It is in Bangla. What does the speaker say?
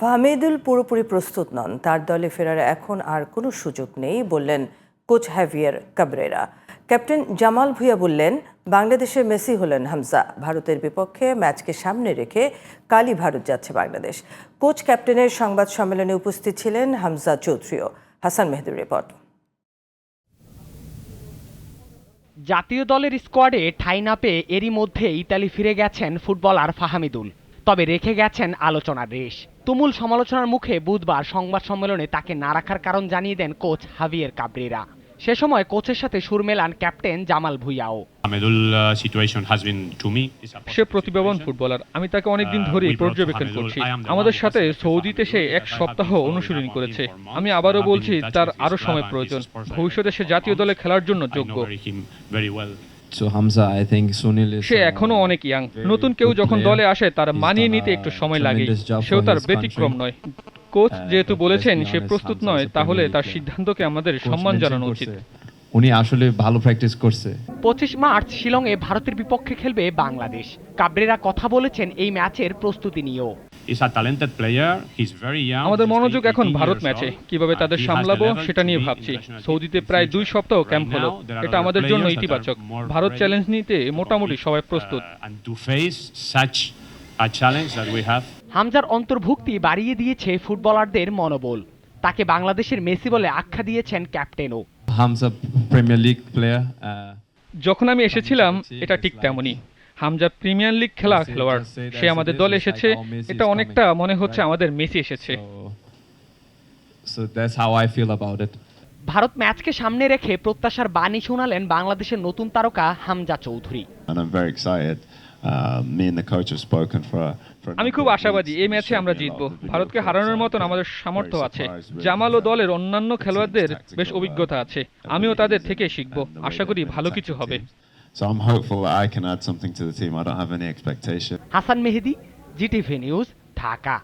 ফাহমিদুল পুরোপুরি প্রস্তুত নন। তার দলে ফেরার এখন আর কোনো সুযোগ নেই বললেন coach Javier Cabrera captain Jamal Bhuiyan বললেন, বাংলাদেশের মেসি হলেন হামজা। ভারতের বিপক্ষে ম্যাচকে সামনে রেখে কালই ভারত যাচ্ছে বাংলাদেশ। কোচ ক্যাপ্টেনের সংবাদ সম্মেলনে উপস্থিত ছিলেন হামজা চৌধুরীও হাসান মেহদুর রিপোর্ট। জাতীয় দলের স্কোয়াডে ঠাঁই না পেয়ে এরই মধ্যে ইতালি ফিরে গেছেন ফুটবলার ফাহামিদুল। তবে রেখে গেছেন আলোচনার রেশ। তুমুল সমালোচনার মুখে বুধবার সংবাদ সম্মেলনে তাকে না রাখার কারণ জানিয়ে দেন কোচ হাভিয়ের কাবরেরা। সে সময় কোচের সাথে সুর মেলান ক্যাপ্টেন জামাল ভুইয়াও। সে প্রতিভাবান ফুটবলার। আমি তাকে অনেকদিন Uh, ধরেই পর্যবেক্ষণ করছি। আমাদের সাথে সৌদিতে সে এক সপ্তাহ অনুশীলন করেছে। আমি আবারও বলছি তার club সময় প্রয়োজন। ভবিষ্যতে সে জাতীয় দলে খেলার জন্য যোগ্য। সে uh, এখনও অনেক ইয়াং নতুন কেউ যখন দলে আসে তার মানিয়ে নিতে একটু সময় লাগে। সেও তার ব্যতিক্রম নয়। কোচ Uh, যেহেতু বলেছেন সে প্রস্তুত নয় তাহলে তার সিদ্ধান্তকে আমাদের সম্মান জানানো উচিত। উনি আসলে ভালো প্র্যাকটিস করছে। পঁচিশ মার্চ শিলংয়ে ভারতের বিপক্ষে খেলবে বাংলাদেশ। কাবরেরা কথা বলেছেন এই ম্যাচের প্রস্তুতি নিয়েও। আমাদের মনোযোগ এখন ভারত ম্যাচে কীভাবে তাদের সামলাবো সেটা নিয়ে ভাবছি। সৌদিতে প্রায় দুই সপ্তাহ ক্যাম্প হলো। এটা আমাদের জন্য ইতিবাচক। ভারত চ্যালেঞ্জ নিতে মোটামুটি সবাই প্রস্তুত। হামজার অন্তর্ভুক্তি বাড়িয়ে দিয়েছে ফুটবলারদের মনোবল। তাকে বাংলাদেশের মেসি বলে আখ্যা দিয়েছেন ক্যাপ্টেনও। হামজা যখন আমি এসেছিলাম এটা ঠিক তেমনই। হামজা প্রিমিয়ার লিগ খেলা খেলোয়াড়। সে আমাদের দলে এসেছে। এটা অনেকটা মনে হচ্ছে আমাদের মেসি এসেছে। ভারত ম্যাচকে সামনে রেখে প্রত্যাশার বাণী শোনালেন বাংলাদেশের নতুন তারকা হামজা চৌধুরী। আমি খুব আশাবাদী এই ম্যাচে আমরা জিতব। ভারতকে হারানোর মতন আমাদের সামর্থ্য আছে। জামাল ও দলের অন্যান্য খেলোয়াড়দের বেশ অভিজ্ঞতা আছে। আমিও তাদের থেকে শিখব। আশা করি ভালো কিছু হবে। So I'm hopeful that I can add something to the team. I don't have any expectation. Hasan Mehedi GTV news Dhaka